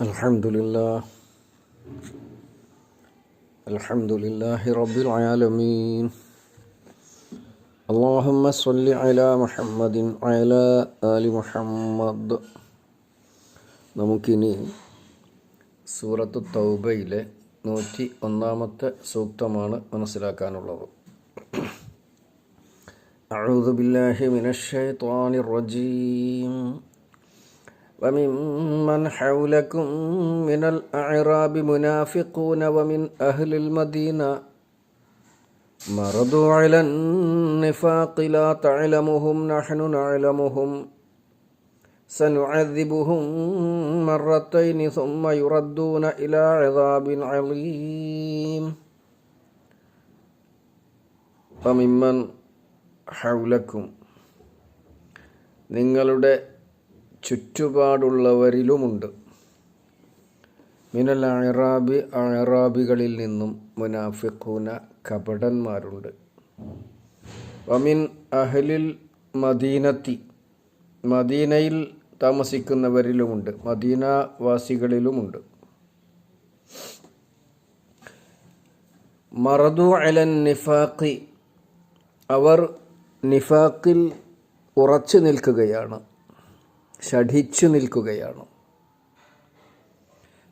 الحمد لله الحمد لله رب العالمين اللهم صل على محمد وعلى آل محمد നമുക്കിനി സൂറത്ത് തൗബയിലെ നൂറ്റി ഒന്നാമത്തെ സൂക്തമാണ് മനസ്സിലാക്കാനുള്ളത് أعوذ بالله من الشيطان الرجيم وممن حولكم من الأعراب منافقون ومن أهل المدينة مرضوا على النفاق لا تعلمهم نحن نعلمهم سنعذبهم مرتين ثم يردون إلى عذاب عظيم وممن ഹൗലക്കും നിങ്ങളുടെ ചുറ്റുപാടുള്ളവരിലുമുണ്ട്. മിനൽ അഴറാബി അഴറാബികളിൽ നിന്നും മുനാഫിഖൂന കപടന്മാരുണ്ട്. വമിൻ അഹലിൽ മദീനത്തി മദീനയിൽ താമസിക്കുന്നവരിലുമുണ്ട് മദീനവാസികളിലുമുണ്ട്. മറദു അലൻ നിഫാഖി അവർ നിഫാക്കിൽ ഉറച്ചു നിൽക്കുകയാണ്. ഷഠിച്ചു നിൽക്കുകയാണ്.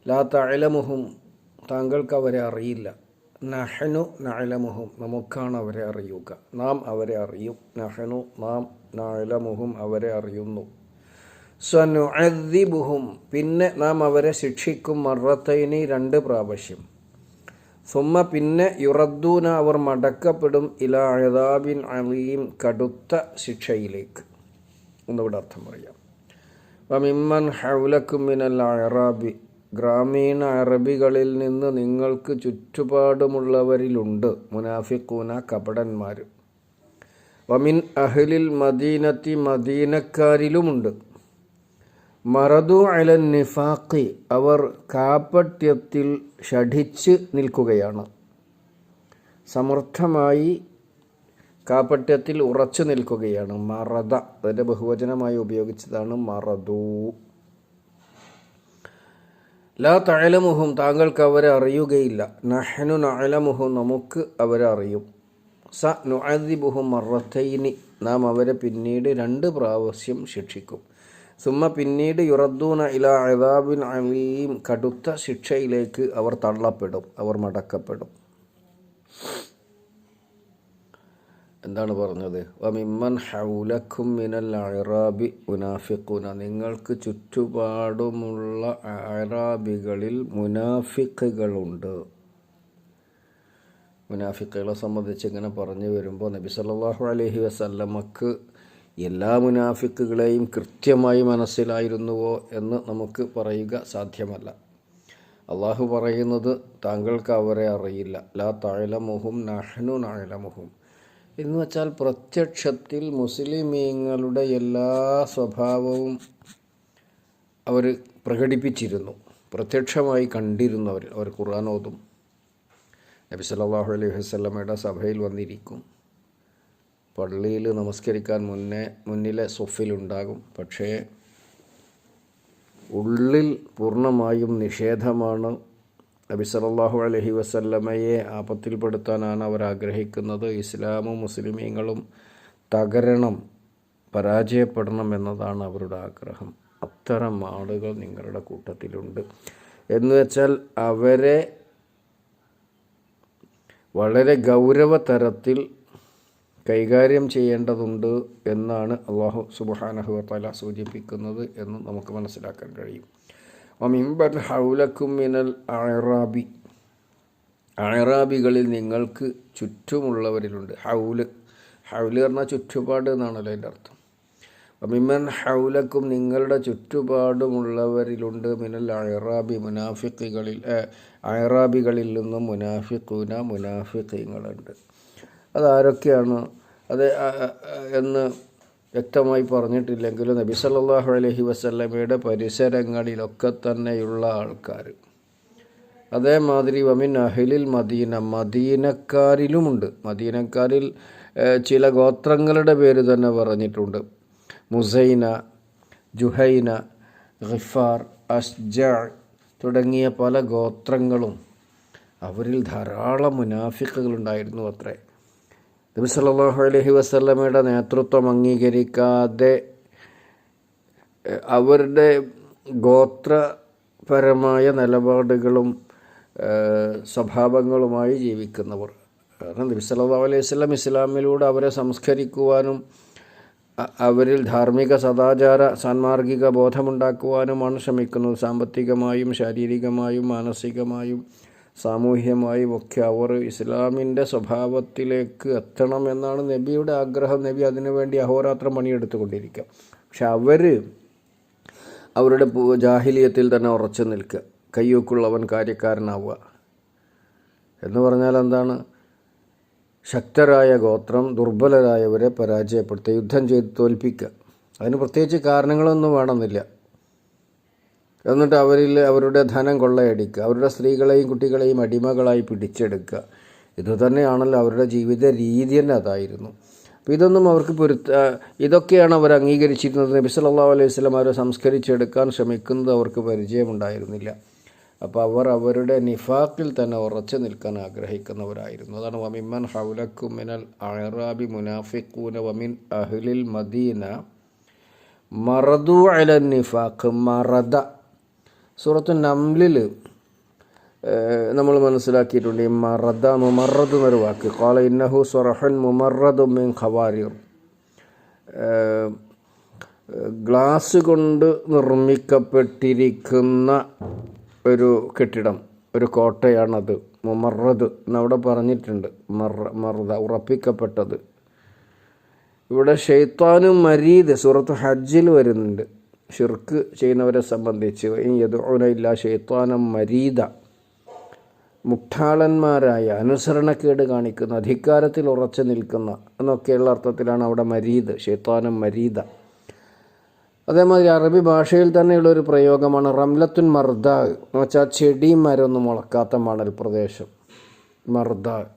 ലാ തഴലമുഹും താങ്കൾക്ക് അവരെ അറിയില്ല. നഹനു നഴലമുഹും നമുക്കാണ് അവരെ അറിയുക. നാം അവരെ അറിയും. നഹനു നാം നഴലമുഹും അവരെ അറിയുന്നു. സ്വനുഅദ്ദിബുഹും പിന്നെ നാം അവരെ ശിക്ഷിക്കും മറത്തൈനി രണ്ട് പ്രാവശ്യം. സുമ്മ പിന്നെ യുറദ്ദൂന അവർ മടക്കപ്പെടും ഇല അഴതാബിൻ അലീം കടുത്ത ശിക്ഷയിലേക്ക്. ഒന്നുകൂടെ അർത്ഥം പറയാം. വമിമ്മൻ ഹൗലക്കുമിനൽ അറബി. ഗ്രാമീണ അറബികളിൽ നിന്ന് നിങ്ങൾക്ക് ചുറ്റുപാടുമുള്ളവരിലുണ്ട് മുനാഫിക്കൂന കപടന്മാർ വമിൻ അഹ്ലിൽ മദീനത്തി മദീനക്കാരിലുമുണ്ട്. മറദു അലൻ നിഫാഖി അവർ കാപ്പട്യത്തിൽ ഷഠിച്ച് നിൽക്കുകയാണ്. സമർത്ഥമായി കാപ്പട്യത്തിൽ ഉറച്ചു നിൽക്കുകയാണ്. മറത അതിന്റെ ബഹുവചനമായി ഉപയോഗിച്ചതാണ് മറതു ലാ തഴലമുഹും താങ്കൾക്ക് അവരെ അറിയുകയില്ല. നഹനു നഴലമുഹും നമുക്ക് അവരെ അറിയും. സ നുഅദിബുഹും മറത്തൈനി നാം അവരെ പിന്നീട് രണ്ട് പ്രാവശ്യം ശിക്ഷിക്കും. സുമ്മ പിന്നീട് യുറദ്ദൂന ഇല അഴതാബിൻ അലീം കടുത്ത ശിക്ഷയിലേക്ക് അവർ തള്ളപ്പെടും അവർ മടക്കപ്പെടും. എന്താണ് പറഞ്ഞത്? വമിമ്മൻ ഹൗലക്കും മിനൽ അറാബി മുനാഫിഖുന. നിങ്ങൾക്ക് ചുറ്റുപാടുമുള്ള അറാബികളിൽ മുനാഫിക്കുകളുണ്ട് മുനാഫിക്കുകളെ സംബന്ധിച്ച് ഇങ്ങനെ പറഞ്ഞു വരുമ്പോൾ നബി സല്ലാഹു അലഹി വസല്ലമക്ക് എല്ലാ മുനാഫിക്കുകളെയും കൃത്യമായി മനസ്സിലായിരുന്നുവോ എന്ന് നമുക്ക് പറയുക സാധ്യമല്ല. അള്ളാഹു പറയുന്നത് താങ്കൾക്ക് അവരെ അറിയില്ല. ലാ താഴലമുഹും നഹ്നു നാഴലമുഹും എന്ന് വെച്ചാൽ പ്രത്യക്ഷത്തിൽ മുസ്ലിമീങ്ങളുടെ എല്ലാ സ്വഭാവവും അവർ പ്രകടിപ്പിച്ചിരുന്നു. പ്രത്യക്ഷമായി കണ്ടിരുന്നു അവർ അവർ ഖുർആൻ ഓതും. നബി സല്ലാഹു അലൈഹി വസ്ലമയുടെ സഭയിൽ വന്നിരിക്കും. പള്ളിയിൽ നമസ്കരിക്കാൻ മുന്നേ മുന്നിലെ സൊഫിലുണ്ടാകും പക്ഷേ ഉള്ളിൽ പൂർണമായും നിഷേധമാണ് നബി സല്ലല്ലാഹു അലഹി വസല്ലമയെ ആപത്തിൽപ്പെടുത്താനാണ് അവർ ആഗ്രഹിക്കുന്നത്. ഇസ്ലാമും മുസ്ലിമീങ്ങളും തകരണം പരാജയപ്പെടണം എന്നതാണ് അവരുടെ ആഗ്രഹം. അത്തരം ആളുകൾ നിങ്ങളുടെ കൂട്ടത്തിലുണ്ട്. എന്ന് വെച്ചാൽ അവരെ വളരെ ഗൗരവതരത്തിൽ കൈകാര്യം ചെയ്യേണ്ടതുണ്ട് എന്നാണ് അള്ളാഹു സുബാനഹു തല സൂചിപ്പിക്കുന്നത് എന്ന് നമുക്ക് മനസ്സിലാക്കാൻ കഴിയും. ഒമിമ്പൽ ഹൗലക്കും മിനൽ അയറാബി അയറാബികളിൽ നിങ്ങൾക്ക് ചുറ്റുമുള്ളവരിലുണ്ട്. ഹൗൽ ഹൗൽ പറഞ്ഞാൽ ചുറ്റുപാട് എന്നാണല്ലോ അതിന്റെ അർത്ഥം. ഒമിമ്മൻ ഹൗലക്കും നിങ്ങളുടെ ചുറ്റുപാടുമുള്ളവരിലുണ്ട്. മിനൽ അയറാബി മുനാഫിക്കുകളിൽ അയറാബികളിൽ നിന്നും മുനാഫിക്കൂന മുനാഫിക്കങ്ങളുണ്ട് അതാരൊക്കെയാണ്? അത് എന്ന് വ്യക്തമായി പറഞ്ഞിട്ടില്ലെങ്കിലും നബി സല്ലാഹു അലഹി വസല്ലമയുടെ പരിസരങ്ങളിലൊക്കെ തന്നെയുള്ള ആൾക്കാർ. അതേമാതിരി വമിൻ അഹിലിൽ മദീന മദീനക്കാരിലുമുണ്ട്. മദീനക്കാരിൽ ചില ഗോത്രങ്ങളുടെ പേര് തന്നെ പറഞ്ഞിട്ടുണ്ട്. മുസൈന ജുഹൈന ഖിഫാർ അഷ്ജ തുടങ്ങിയ പല ഗോത്രങ്ങളും അവരിൽ ധാരാളം മുനാഫിക്കുകളുണ്ടായിരുന്നു അത്രേ. നബി സല്ലാഹു അലഹി വസല്ലമയുടെ നേതൃത്വം അംഗീകരിക്കാതെ അവരുടെ ഗോത്രപരമായ നിലപാടുകളും സ്വഭാവങ്ങളുമായി ജീവിക്കുന്നവർ. കാരണം നബി സല്ലാ അലൈഹി വസ്ലം ഇസ്ലാമിലൂടെ അവരെ സംസ്കരിക്കുവാനും അവരിൽ ധാർമ്മിക സദാചാര സാൻമാർഗിക ബോധമുണ്ടാക്കുവാനുമാണ് ശ്രമിക്കുന്നത്. സാമ്പത്തികമായും ശാരീരികമായും മാനസികമായും സാമൂഹ്യമായും ഒക്കെ അവർ ഇസ്ലാമിന്റെ സ്വഭാവത്തിലേക്ക് എത്തണം എന്നാണ് നബിയുടെ ആഗ്രഹം. നബി അതിനുവേണ്ടി അഹോരാത്രം പണിയെടുത്തുകൊണ്ടിരിക്കുക. പക്ഷെ അവർ അവരുടെ ജാഹിലിയത്തിൽ തന്നെ ഉറച്ചു നിൽക്കുക. കയ്യൂക്കുള്ളവൻ കാര്യക്കാരനാവുക. എന്ന് പറഞ്ഞാൽ എന്താണ്? ശക്തരായ ഗോത്രം ദുർബലരായവരെ പരാജയപ്പെടുത്തുക യുദ്ധം ചെയ്ത് തോൽപ്പിക്കുക. അതിന് പ്രത്യേകിച്ച് കാരണങ്ങളൊന്നും വേണമെന്നില്ല. എന്നിട്ട് അവരിൽ അവരുടെ ധനം കൊള്ളയടിക്കുക. അവരുടെ സ്ത്രീകളെയും കുട്ടികളെയും അടിമകളായി പിടിച്ചെടുക്കുക. ഇതുതന്നെയാണല്ലോ അവരുടെ ജീവിത രീതി തന്നെ അതായിരുന്നു. അപ്പോൾ ഇതൊന്നും അവർക്ക് പൊരുത്ത ഇതൊക്കെയാണ് അവർ അംഗീകരിച്ചിരുന്നത്. നബി സല്ലല്ലാഹു അലൈഹി സ്വലം അവരെ സംസ്കരിച്ചെടുക്കാൻ ശ്രമിക്കുന്നത് അവർക്ക് പരിചയമുണ്ടായിരുന്നില്ല. അപ്പോൾ അവർ അവരുടെ നിഫാക്കിൽ തന്നെ ഉറച്ചു നിൽക്കാൻ ആഗ്രഹിക്കുന്നവരായിരുന്നു. അതാണ് വമിമ്മൻ ഹൗലക്കും മിനൽ അഹ്റാബി മുനാഫിഖൂന വമിൻ അഹ്ലിൽ മദീന മറദു അല നിഫാഖ് മറദ. സൂറത്തു നംലിൽ നമ്മൾ മനസ്സിലാക്കിയിട്ടുണ്ട് ഈ മറദ മുമറദ് എന്നൊരു വാക്ക്. കോള ഇന്നഹു സൊറഹൻ മുമറദ് മിൻ ഖവാരിർ. ഗ്ലാസ് കൊണ്ട് നിർമ്മിക്കപ്പെട്ടിരിക്കുന്ന ഒരു കെട്ടിടം ഒരു കോട്ടയാണത്. മുമറദ് എന്നവിടെ പറഞ്ഞിട്ടുണ്ട് മറ മറദ ഉറപ്പിക്കപ്പെട്ടത്. ഇവിടെ ഷെയ്ത്താനും മരീദ് സൂറത്ത് ഹജ്ജിൽ വരുന്നുണ്ട്. ഷിർക്ക് ചെയ്യുന്നവരെ സംബന്ധിച്ച് യദുന ഷെയ്ത്താനം മരീദ. മുട്ടാളന്മാരായ അനുസരണക്കേട് കാണിക്കുന്ന അധികാരത്തിൽ ഉറച്ചു നിൽക്കുന്ന എന്നൊക്കെയുള്ള അർത്ഥത്തിലാണ് അവിടെ മരീദ് ഷെയ്ത്താനം മരീദ. അതേമാതിരി അറബി ഭാഷയിൽ തന്നെയുള്ള ഒരു പ്രയോഗമാണ് റംലത്തുൻ മർദാഗ് എന്ന് വെച്ചാൽ ചെടി മരമൊന്നും മുളക്കാത്ത മണൽ പ്രദേശം. മർദ.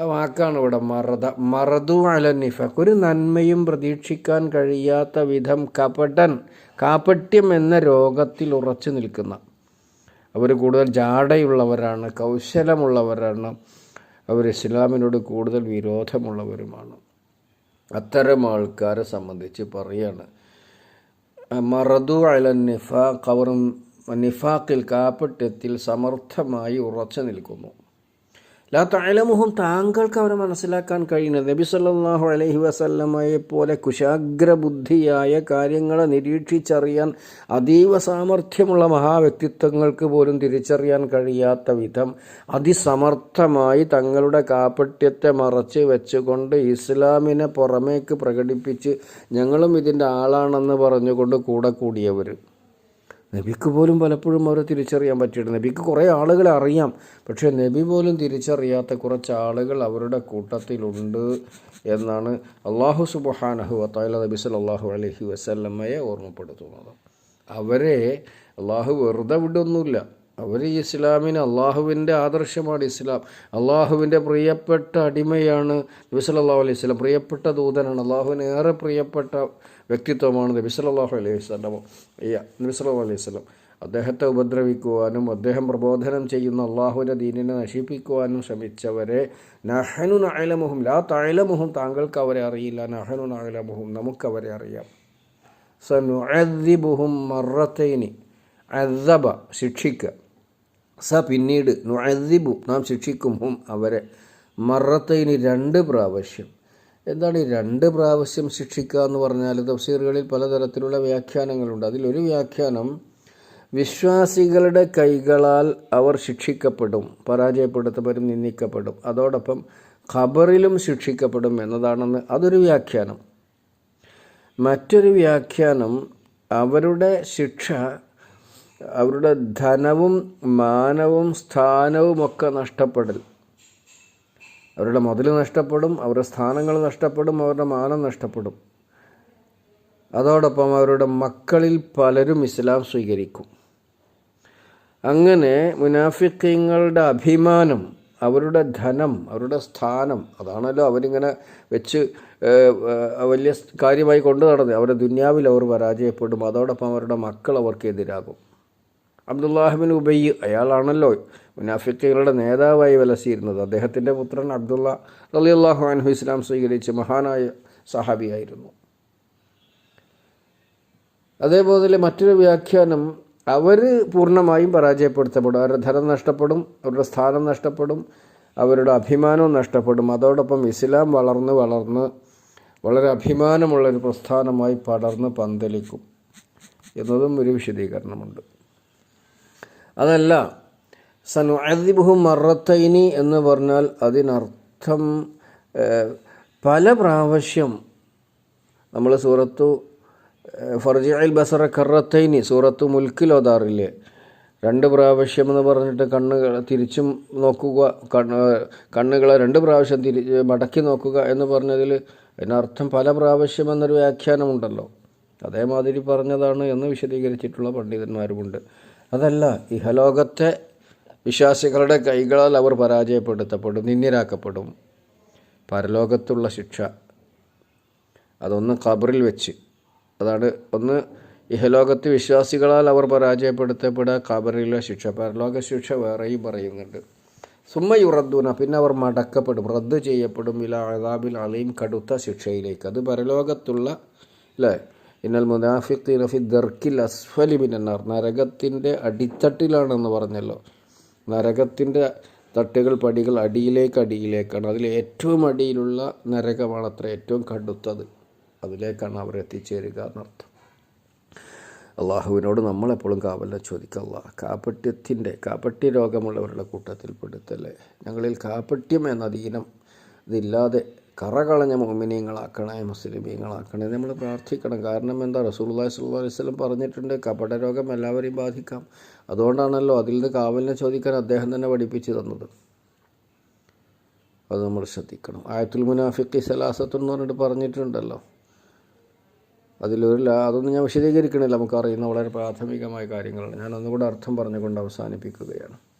ആ വാക്കാണ് ഇവിടെ മറദ. മറദു അല നിഫക്ക് ഒരു നന്മയും പ്രതീക്ഷിക്കാൻ കഴിയാത്ത വിധം കപടൻ കാപട്യം എന്ന രോഗത്തിൽ ഉറച്ചു നിൽക്കുന്ന. അവർ കൂടുതൽ ജാടയുള്ളവരാണ് കൗശലമുള്ളവരാണ്. അവർ ഇസ്ലാമിനോട് കൂടുതൽ വിരോധമുള്ളവരുമാണ്. അത്തരം ആൾക്കാരെ സംബന്ധിച്ച് പറയാണ്. മറദു അല നിഫാഖ്. അവർ നിഫാഖിൽ കാപ്പട്യത്തിൽ സമർത്ഥമായി ഉറച്ചു നിൽക്കുന്നു. ലാ തഅലമുഹും താങ്കൾക്ക് അവരെ മനസ്സിലാക്കാൻ കഴിയുന്നത്. നബി സല്ലാഹു അലൈഹി വസല്ലമയെ പോലെ കുശാഗ്രബുദ്ധിയായ കാര്യങ്ങളെ നിരീക്ഷിച്ചറിയാൻ അതീവ സാമർഥ്യമുള്ള മഹാവ്യക്തിത്വങ്ങൾക്ക് പോലും തിരിച്ചറിയാൻ കഴിയാത്ത വിധം അതിസമർത്ഥമായി തങ്ങളുടെ കാപ്പട്യത്തെ മറച്ച് വെച്ചുകൊണ്ട് ഇസ്ലാമിനെ പുറമേക്ക് പ്രകടിപ്പിച്ച് ഞങ്ങളും ഇതിന്റെ ആളാണെന്ന് പറഞ്ഞുകൊണ്ട് കൂടെ കൂടിയവർ നബിക്ക് പോലും പലപ്പോഴും അവരെ തിരിച്ചറിയാൻ പറ്റിയിട്ട് നബിക്ക് കുറേ ആളുകളെ അറിയാം. പക്ഷേ നബി പോലും തിരിച്ചറിയാത്ത കുറച്ച് ആളുകൾ അവരുടെ കൂട്ടത്തിലുണ്ട് എന്നാണ് അള്ളാഹു സുബഹാനഹു വത്താല നബി സല്ലല്ലാഹു അലഹി വസല്ലമ്മയെ ഓർമ്മപ്പെടുത്തുന്നത്. അവരെ അള്ളാഹു വെറുതെ വിടൊന്നുമില്ല. അവർ ഇസ്ലാമിന് അള്ളാഹുവിന്റെ ആദർശമാണ് ഇസ്ലാം. അള്ളാഹുവിന്റെ പ്രിയപ്പെട്ട അടിമയാണ് നബി സല്ലല്ലാഹു അലൈഹി സ്വലം പ്രിയപ്പെട്ട ദൂതനാണ്. അള്ളാഹുവിന് ഏറെ പ്രിയപ്പെട്ട വ്യക്തിത്വമാണ് നബി അലൈഹി അയ്യ നബി സല്ലല്ലാഹു അലൈഹി വസല്ലം അദ്ദേഹത്തെ ഉപദ്രവിക്കുവാനും അദ്ദേഹം പ്രബോധനം ചെയ്യുന്ന അള്ളാഹുവിന്റെ ദീനിനെ നശിപ്പിക്കുവാനും ശ്രമിച്ചവരെ നഹനു നായലമുഹും ലാ തായലമുഹും താങ്കൾക്ക് അവരെ അറിയില്ല. നഹനു നായലമുഹും നമുക്കവരെ അറിയാം. സനുഅദ്ദിബുഹും മറത്തൈനി അദബ ശിക്ഷിക്കുക സ പിന്നീട് നുഅദ്ദിബു നാം ശിക്ഷിക്കും ഹും അവരെ. മറത്തൈനി രണ്ട് പ്രാവശ്യം. എന്താണ് ഈ രണ്ട് പ്രാവശ്യം ശിക്ഷിക്കുക എന്ന് പറഞ്ഞാൽ തഫ്സീറുകളിൽ പലതരത്തിലുള്ള വ്യാഖ്യാനങ്ങളുണ്ട്. അതിലൊരു വ്യാഖ്യാനം വിശ്വാസികളുടെ കൈകളാൽ അവർ ശിക്ഷിക്കപ്പെടും പരാജയപ്പെടുത്തപ്പെടും നിന്ദിക്കപ്പെടും. അതോടൊപ്പം ഖബറിലും ശിക്ഷിക്കപ്പെടും എന്നതാണെന്ന് അതൊരു വ്യാഖ്യാനം. മറ്റൊരു വ്യാഖ്യാനം അവരുടെ ശിക്ഷ അവരുടെ ധനവും മാനവും സ്ഥാനവും ഒക്കെ നഷ്ടപ്പെടൽ. അവരുടെ മുതൽ നഷ്ടപ്പെടും അവരുടെ സ്ഥാനങ്ങൾ നഷ്ടപ്പെടും അവരുടെ മാനം നഷ്ടപ്പെടും. അതോടൊപ്പം അവരുടെ മക്കളിൽ പലരും ഇസ്ലാം സ്വീകരിക്കും. അങ്ങനെ മുനാഫിക്കങ്ങളുടെ അഭിമാനം അവരുടെ ധനം അവരുടെ സ്ഥാനം അതാണല്ലോ അവരിങ്ങനെ വെച്ച് വലിയ കാര്യമായി കൊണ്ടു നടന്നത്. അവരുടെ ദുന്യാവിൽ അവർ പരാജയപ്പെടും. അതോടൊപ്പം അവരുടെ മക്കൾ അവർക്ക് എതിരാകും അബ്ദുല്ലാഹിബിൻ ഉബൈ അയാളാണല്ലോ മുനാഫിക്കുകളുടെ നേതാവായി വലസിയിരുന്നത്. അദ്ദേഹത്തിന്റെ പുത്രൻ അബ്ദുള്ള റലിയല്ലാഹു അൻഹു ഇസ്ലാം സ്വീകരിച്ച മഹാനായ സഹാബിയായിരുന്നു. അതേപോലെ മറ്റൊരു വ്യാഖ്യാനം അവർ പൂർണമായും പരാജയപ്പെടുത്തപ്പെടും. അവരുടെ ധനം നഷ്ടപ്പെടും അവരുടെ സ്ഥാനം നഷ്ടപ്പെടും അവരുടെ അഭിമാനവും നഷ്ടപ്പെടും. അതോടൊപ്പം ഇസ്ലാം വളർന്ന് വളർന്ന് വളരെ അഭിമാനമുള്ളൊരു പ്രസ്ഥാനമായി പടർന്ന് പന്തലിക്കും എന്നതും ഒരു വിശദീകരണമുണ്ട്. അതല്ല സനുഅദിബുഹു മറത്തൈനി എന്ന് പറഞ്ഞാൽ അതിനർത്ഥം പല പ്രാവശ്യം നമ്മൾ സൂറത്തു ഫർജി അൽ ബസറ കറത്തൈനി സൂറത്തു മുൽക്കിൽ ഓതാറില്ലേ? രണ്ട് പ്രാവശ്യം എന്ന് പറഞ്ഞിട്ട് കണ്ണുകൾ തിരിച്ചും നോക്കുക കണ്ണ് കണ്ണുകളെ രണ്ട് പ്രാവശ്യം തിരി മടക്കി നോക്കുക എന്ന് പറഞ്ഞതിൽ അതിനർത്ഥം പല പ്രാവശ്യം എന്നൊരു വ്യാഖ്യാനമുണ്ടല്ലോ. അതേമാതിരി പറഞ്ഞതാണ് എന്ന് വിശദീകരിച്ചിട്ടുള്ള പണ്ഡിതന്മാരുമുണ്ട്. അതല്ല ഇഹലോകത്തെ വിശ്വാസികളുടെ കൈകളാൽ അവർ പരാജയപ്പെടുത്തപ്പെടും നിന്ദിരാക്കപ്പെടും പരലോകത്തുള്ള ശിക്ഷ. അതൊന്ന് ഖബറിൽ വെച്ച്. അതാണ് ഒന്ന് ഇഹലോകത്ത് വിശ്വാസികളാൽ അവർ പരാജയപ്പെടുത്തപ്പെടുക ഖബറിലെ ശിക്ഷ. പരലോക ശിക്ഷ വേറെയും പറയുന്നുണ്ട്. സുമ്മ യുറദ്ദൂന പിന്നെ അവർ മടക്കപ്പെടും റദ്ദ് ചെയ്യപ്പെടും ഇല അതാബിൽ അലീം കടുത്ത ശിക്ഷയിലേക്ക്. അത് പരലോകത്തുള്ള അല്ലേ? ഇന്നൽ മുനാഫിഖ് റഫി ദർക്കിൽ അസ്ഫലി മിനന്നാർ. നരകത്തിന്റെ അടിത്തട്ടിലാണെന്ന് പറഞ്ഞല്ലോ. നരകത്തിന്റെ തട്ടുകൾ പടികൾ അടിയിലേക്ക് അടിയിലേക്കാണ്. അതിൽ ഏറ്റവും അടിയിലുള്ള നരകമാണ് അത്ര ഏറ്റവും കടുത്തത്. അതിലേക്കാണ് അവർ എത്തിച്ചേരുക എന്നർത്ഥം. അള്ളാഹുവിനോട് നമ്മളെപ്പോഴും കാവല ചോദിക്കല്ല കാപ്പട്യത്തിന്റെ കാപ്പട്യ രോഗമുള്ളവരുടെ കൂട്ടത്തിൽ പെടുത്തല്ലേ ഞങ്ങളിൽ കാപ്പട്യം എന്ന ദീനം ഇതില്ലാതെ കറകളഞ്ഞ മോമിനിയങ്ങളാക്കണേ മുസ്ലിമീങ്ങളാക്കണേ. നമ്മൾ പ്രാർത്ഥിക്കണം. കാരണം എന്താ? റസൂല്ലാ സ്വല്ലാ അലൈഹി സ്വലം പറഞ്ഞിട്ടുണ്ട് കപടരോഗം എല്ലാവരെയും ബാധിക്കാം. അതുകൊണ്ടാണല്ലോ അതിൽ നിന്ന് കാവലിനെ ചോദിക്കാൻ അദ്ദേഹം തന്നെ പഠിപ്പിച്ചു തന്നത്. അത് നമ്മൾ ശ്രദ്ധിക്കണം. ആയത്തുൽ മുനാഫിഖി സലാസത്ത് എന്ന് പറഞ്ഞിട്ട് പറഞ്ഞിട്ടുണ്ടല്ലോ. അതിലൊരു അതൊന്നും ഞാൻ വിശദീകരിക്കണില്ല. നമുക്കറിയുന്ന വളരെ പ്രാഥമികമായ കാര്യങ്ങളാണ്. ഞാൻ ഒന്നുകൂടെ അർത്ഥം പറഞ്ഞുകൊണ്ട് അവസാനിപ്പിക്കുകയാണ്.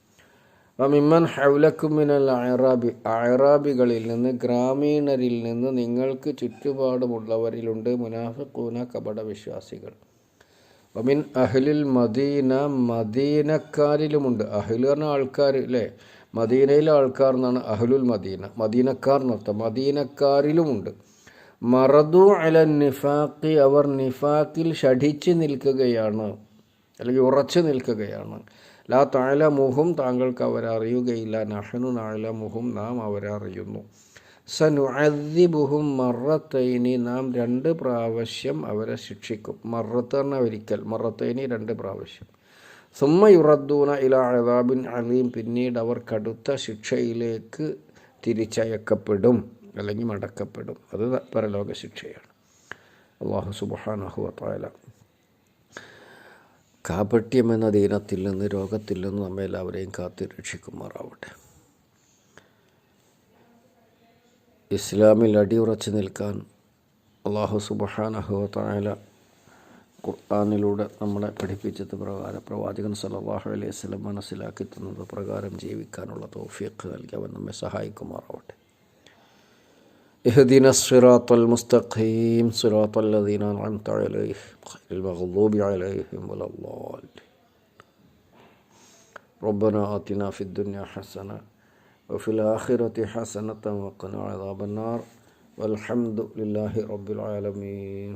മിമ്മൻ ഹൗലക്കുമിനൽ അയറാബി അയറാബികളിൽ നിന്ന് ഗ്രാമീണരിൽ നിന്ന് നിങ്ങൾക്ക് ചുറ്റുപാടുമുള്ളവരിലുണ്ട് മുനാഫിക്കൂന കപട വിശ്വാസികൾ വമിൻ അഹ്ലിൽ മദീന മദീനക്കാരിലുമുണ്ട്. അഹ്ലു പറഞ്ഞ ആൾക്കാർ അല്ലേ മദീനയിലെ ആൾക്കാർ എന്നാണ് അഹ്ലുൽ മദീന. മദീനക്കാർ എന്നർത്ഥം മദീനക്കാരിലുമുണ്ട്. മറദു അല നിഫാഖി അവർ നിഫാക്കിൽ ഷഠിച്ച് നിൽക്കുകയാണ്. അല്ലെങ്കിൽ ഉറച്ചു നിൽക്കുകയാണ്. ലാ താലമുഹും താങ്കൾക്ക് അവരെ അറിയുകയില്ല. നഹനു നാലമുഹും നാം അവരെ അറിയുന്നു. സനുഅദ്ദിബുഹും മറത്തൈനി നാം രണ്ട് പ്രാവശ്യം അവരെ ശിക്ഷിക്കും. മറത്ത് പറഞ്ഞ ഒരിക്കൽ. മറത്തൈനി രണ്ട് പ്രാവശ്യം. സുമ്മ യുറദ്ദൂന ഇല അഴതാബിൻ അലീം പിന്നീട് അവർ കടുത്ത ശിക്ഷയിലേക്ക് തിരിച്ചയക്കപ്പെടും. അല്ലെങ്കിൽ മടക്കപ്പെടും. അത് പരലോക ശിക്ഷയാണ്. അള്ളാഹു സുബാനഹുവത്തായ കാപട്യം എന്ന ദീനത്തിൽ നിന്ന് രോഗത്തിൽ നിന്ന് നമ്മെ എല്ലാവരെയും കാത്തി രക്ഷിക്കുമാറാവട്ടെ. ഇസ്ലാമിൽ അടിയുറച്ചു നിൽക്കാൻ അള്ളാഹു സുബഹാനഹുല ഖുർആാനിലൂടെ നമ്മളെ പഠിപ്പിച്ചത് പ്രകാരം പ്രവാചകൻ സലവാഹു അലൈഹി സ്വലം മനസ്സിലാക്കി തന്നത് പ്രകാരം ജീവിക്കാനുള്ള തോഫിയക്ക് നൽകി അവൻ നമ്മെ സഹായിക്കുമാറാവട്ടെ. اهدنا الصراط المستقيم صراط الذين أنعمت عليهم غير المغضوب عليهم ولا الضالين. ربنا آتنا في الدنيا حسنة وفي الآخرة حسنة وقنا عذاب النار. والحمد لله رب العالمين.